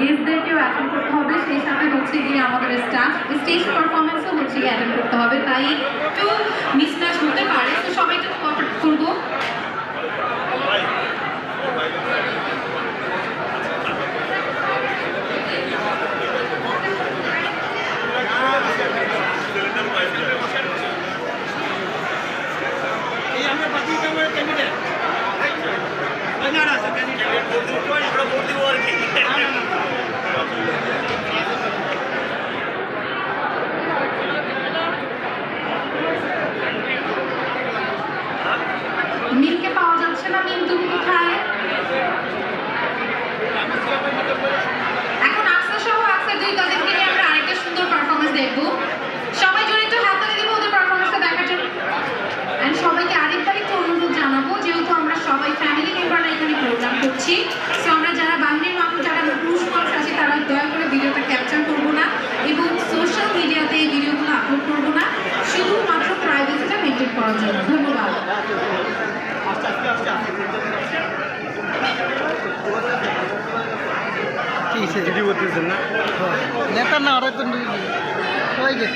গেস্টদেরকেও attend করতে হবে। সেই সাথে হচ্ছে গিয়ে আমাদের স্টাফ স্টেজ পারফরমেন্সও হচ্ছে গিয়ে অ্যাটেন্ড করতে হবে। তাই একটু মিসম্যাচ হতে পারে। তো সবাই একটু কোঅপারেট করব এই আমরা মিমকে পাওয়া যাচ্ছে না, মিম তুমি কোথায়? এখন আকসা সহ আকসা দুই কাজিনকে নিয়ে আমরা আরেকটা সুন্দর পারফরমেন্স দেখব। সবাই জন্য একটু হাত তালি দিব ওদের পারফরমেন্সটা দেখার জন্য। অ্যান্ড সবাইকে আরেকবার একটু অনুরোধ জানাব, যেহেতু আমরা সবাই ফ্যামিলি মেম্বাররা এখানে প্রোগ্রাম করছি সো আমরা যারা বাহিরের মানুষ যারা পুরুষ মানুষ আছে, তারা দয়া করে ভিডিওটা ক্যাপচার করব না, এবং সোশ্যাল মিডিয়াতে এই ভিডিওগুলো আপলোড করব না, শুধুমাত্র প্রাইভেসিটা মেনটেন করার জন্য। ধন্যবাদ। तीस किती होतील त्यांना नेत्यांना अडचण पाहिजे.